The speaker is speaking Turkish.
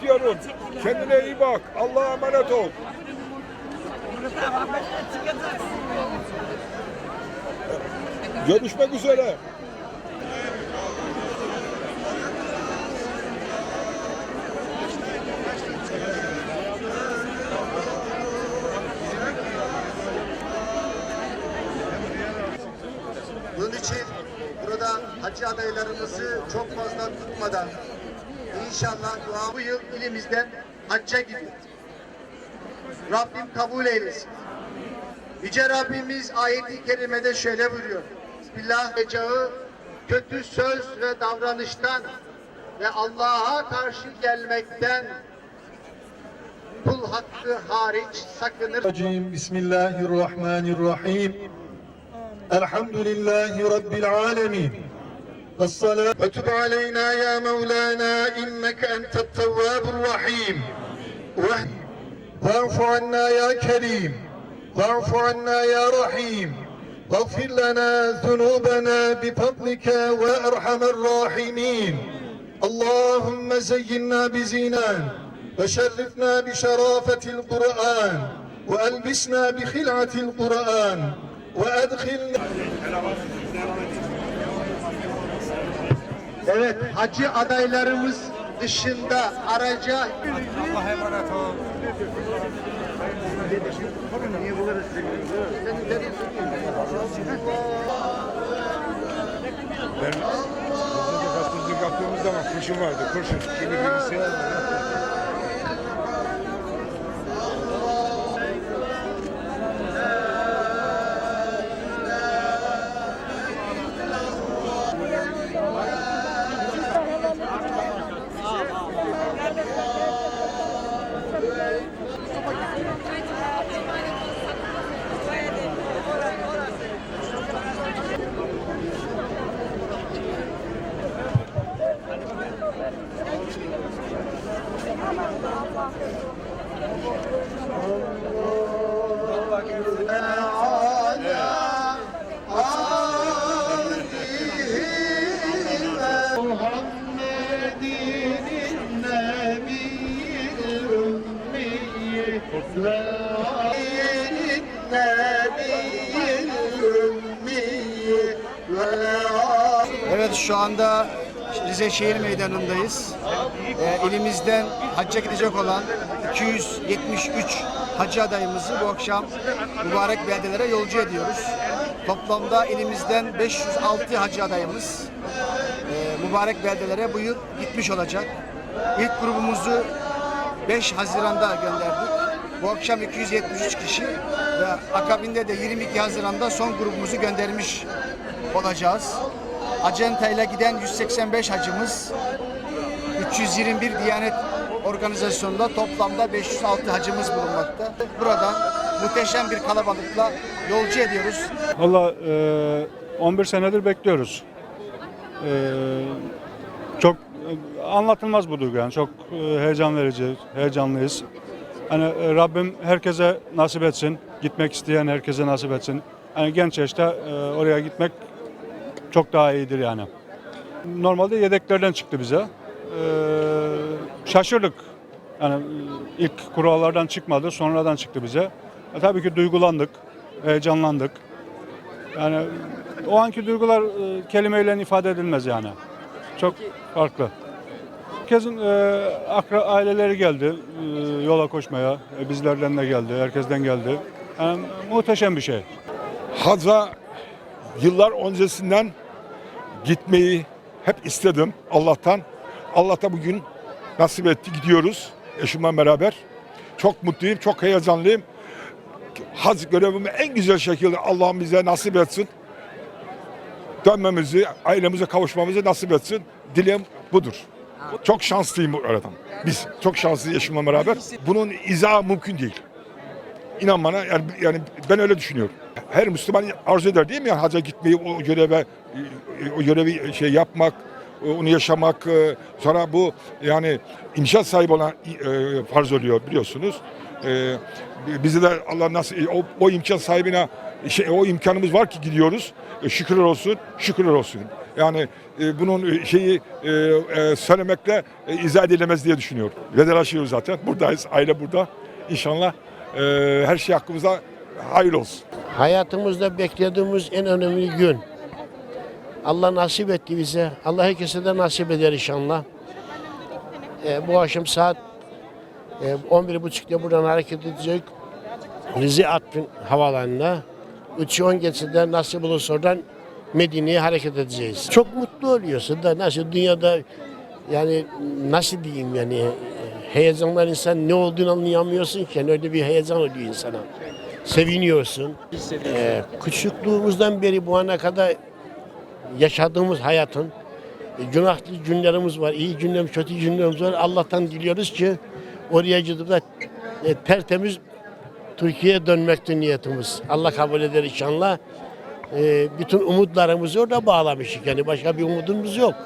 Diyorum. Kendine iyi bak. Allah'a emanet ol. Görüşmek üzere. Bunun için burada hacı adaylarımızı çok fazla tutmadan inşallah dua bu yıl ilimizden hacca gidiyor. Rabbim kabul eylesin. Yüce Rabbimiz ayeti kerimede şöyle buyuruyor. Bismillah vecağı kötü söz ve davranıştan ve Allah'a karşı gelmekten kul hakkı hariç sakınır. Bismillahirrahmanirrahim. الحمد لله رب العالمين. والصلاة وتب علينا يا مولانا إنك أنت التواب الرحيم. واعف عنا يا كريم. واعف عنا يا رحيم. واغفر لنا ذنوبنا بفضلك وأرحم الراحمين. اللهم زينا بزينان وشرفنا بشرافة القرآن وألبسنا بخلعة القرآن وأدخلنا Evet, hacı adaylarımız dışında araca Ben Kızılca gazetecilik yaptığımız zaman kurşun vardı. Kurşun. Şimdi birisi Evet şu anda Rize Şehir Meydanı'ndayız. Ee, ilimizden hacca gidecek olan 273 hacı adayımızı bu akşam mübarek beldelere yolcu ediyoruz. Toplamda ilimizden 506 hacı adayımız e, mübarek beldelere bu yıl gitmiş olacak. İlk grubumuzu 5 Haziran'da gönderdik. Bu akşam 273 kişi ve akabinde de 22 Haziran'da son grubumuzu göndermiş olacağız. Acenta giden 185 hacımız, 321 Diyanet Organizasyonu'nda toplamda 506 hacımız bulunmakta. Buradan muhteşem bir kalabalıkla yolcu ediyoruz. Valla e, 11 senedir bekliyoruz. E, çok e, anlatılmaz bu duygu yani. Çok e, heyecan verici, heyecanlıyız. Hani e, Rabbim herkese nasip etsin. Gitmek isteyen herkese nasip etsin. Hani genç yaşta e, oraya gitmek çok daha iyidir yani. Normalde yedeklerden çıktı bize. E, şaşırdık. Yani ilk kurallardan çıkmadı, sonradan çıktı bize. E, tabii ki duygulandık, heyecanlandık. Yani o anki duygular e, kelimeyle ifade edilmez yani. Çok farklı. Herkesin e, akra, aileleri geldi e, yola koşmaya. E, bizlerden de geldi, herkesten geldi. Yani muhteşem bir şey. Haza yıllar öncesinden gitmeyi hep istedim Allah'tan. Allah da bugün nasip etti gidiyoruz eşimle beraber. Çok mutluyum, çok heyecanlıyım. Haz görevimi en güzel şekilde Allah'ım bize nasip etsin. Dönmemizi, ailemize kavuşmamızı nasip etsin. Dileğim budur. Çok şanslıyım bu aradan. Biz çok şanslıyız eşimle beraber. Bunun izahı mümkün değil. İnan bana yani, yani ben öyle düşünüyorum. Her Müslüman arzu eder değil mi? Yani hacca gitmeyi, o göreve, o görevi şey yapmak, onu yaşamak. e, Sonra bu yani inşaat sahibi olan e, farz oluyor biliyorsunuz. E, bizi de Allah nasıl o, o imkan sahibine şey, o imkanımız var ki gidiyoruz. E, şükürler olsun, şükürler olsun. Yani e, bunun şeyi e, e, söylemekle e, izah edilemez diye düşünüyorum. Vedalaşıyoruz zaten. Buradayız. Aile burada. İnşallah e, her şey hakkımıza hayırlı olsun. Hayatımızda beklediğimiz en önemli gün. Allah nasip etti bize. Allah herkese de nasip eder inşallah. Ee, bu akşam saat e, 11.30'da buradan hareket edecek. Rize Artvin havalarına. 3'ü 10 geçse de nasip olursa oradan Medine'ye hareket edeceğiz. Çok mutlu oluyorsun da nasıl dünyada yani nasıl diyeyim yani e, heyecanlar insan ne olduğunu anlayamıyorsun ki. Yani öyle bir heyecan oluyor insana. Seviniyorsun. Ee, küçüklüğümüzden beri bu ana kadar yaşadığımız hayatın e, günahlı günlerimiz var, iyi günlerimiz, kötü günlerimiz var. Allah'tan diliyoruz ki oraya gidip de e, tertemiz Türkiye'ye dönmektir niyetimiz. Allah kabul eder inşallah. E, bütün umutlarımızı orada bağlamıştık. Yani başka bir umudumuz yok.